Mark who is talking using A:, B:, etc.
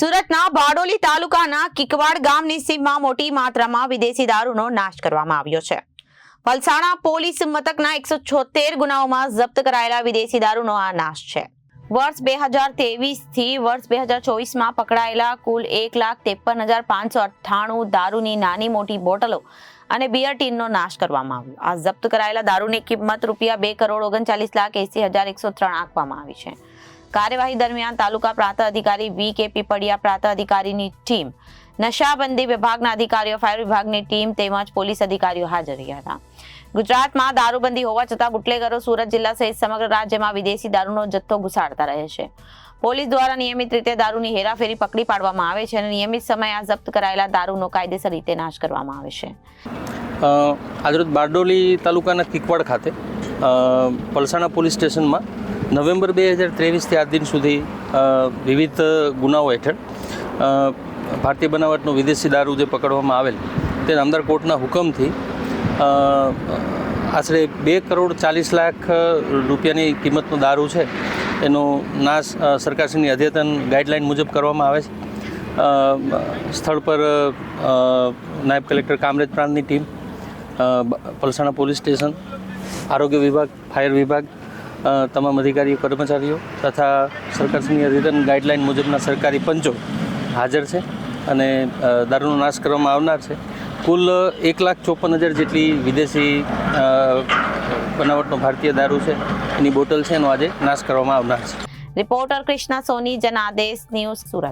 A: સુરતના બારડોલી તાલુકાના કિકવાડ ગામની સીમમાં મોટી માત્રામાં વિદેશી દારૂનો નાશ કરવામાં આવ્યો છે. વલસાણા પોલીસ મથકના એકસો છોતેર ગુનાઓમાં જપ્ત કરાયેલા વિદેશી દારૂનો આ નાશ છે. વર્ષ બે હજારથી વર્ષ બે હજાર ચોવીસમાં પકડાયેલા કુલ એક લાખ ત્રેપન હજાર પાંચસો અઠ્ઠાણું દારૂની નાની મોટી બોટલો અને બિયર ટીનનો નાશ કરવામાં આવ્યો. આ જપ્ત કરાયેલા દારૂની કિંમત રૂપિયા બે કરોડ ઓગણચાલીસ લાખ એસી હજાર એકસો ત્રણ આંકવામાં આવી છે. કાર્યવાહી દરમિયાન તાલુકા પ્રાંત અધિકારી વી કે પીપળિયા પ્રાંત અધિકારીની ટીમ, નશાબંધી વિભાગના અધિકારીઓ, ફાયર વિભાગની ટીમ તેમજ પોલીસ અધિકારીઓ હાજર રહ્યા હતા. ગુજરાતમાં દારૂબંધી હોવા છતાં બુટલેગરો સુરત જિલ્લા સહિત સમગ્ર રાજ્યમાં વિદેશી દારૂનો જથ્થો ઘુસાડતા રહે છે. પોલીસ દ્વારા નિયમિત રીતે દારૂની હેરાફેરી પકડી પાડવામાં આવે છે અને નિયમિત સમયે આ જપ્ત કરાયેલા દારૂનો કાયદેસર રીતે નાશ કરવામાં આવે છે.
B: આજરોજ બારડોલી તાલુકાના કિકવાડ ખાતે પલસાણા પોલીસ સ્ટેશનમાં નવેમ્બર બે હજાર ત્રેવીસથી આ દિન સુધી વિવિધ ગુનાઓ હેઠળ ભારતીય બનાવટનું વિદેશી દારૂ જે પકડવામાં આવેલ તે નામદાર કોર્ટના હુકમથી આશરે બે કરોડ ચાલીસ લાખ રૂપિયાની કિંમતનો દારૂ છે, એનો નાશ સરકારશ્રીની અદ્યતન ગાઈડલાઇન મુજબ કરવામાં આવે છે. સ્થળ પર નાયબ કલેક્ટર કામરેજ પ્રાંતની ટીમ પલસાણા પોલીસ સ્ટેશન, આરોગ્ય વિભાગ, ફાયર વિભાગ તમામ અધિકારીઓ, કર્મચારીઓ તથા સરકારશ્રીની અદ્યતન ગાઈડલાઇન મુજબના સરકારી પંચો હાજર છે અને દારૂનો નાશ કરવામાં આવનાર છે. કુલ એક લાખ ચોપન હજાર જેટલી વિદેશી બનાવટનો ભારતીય દારૂ છે. એની બોટલ છે એનો આજે નાશ કરવામાં આવનાર છે.
A: Reporter Krishna Soni, Janadesh news Surat.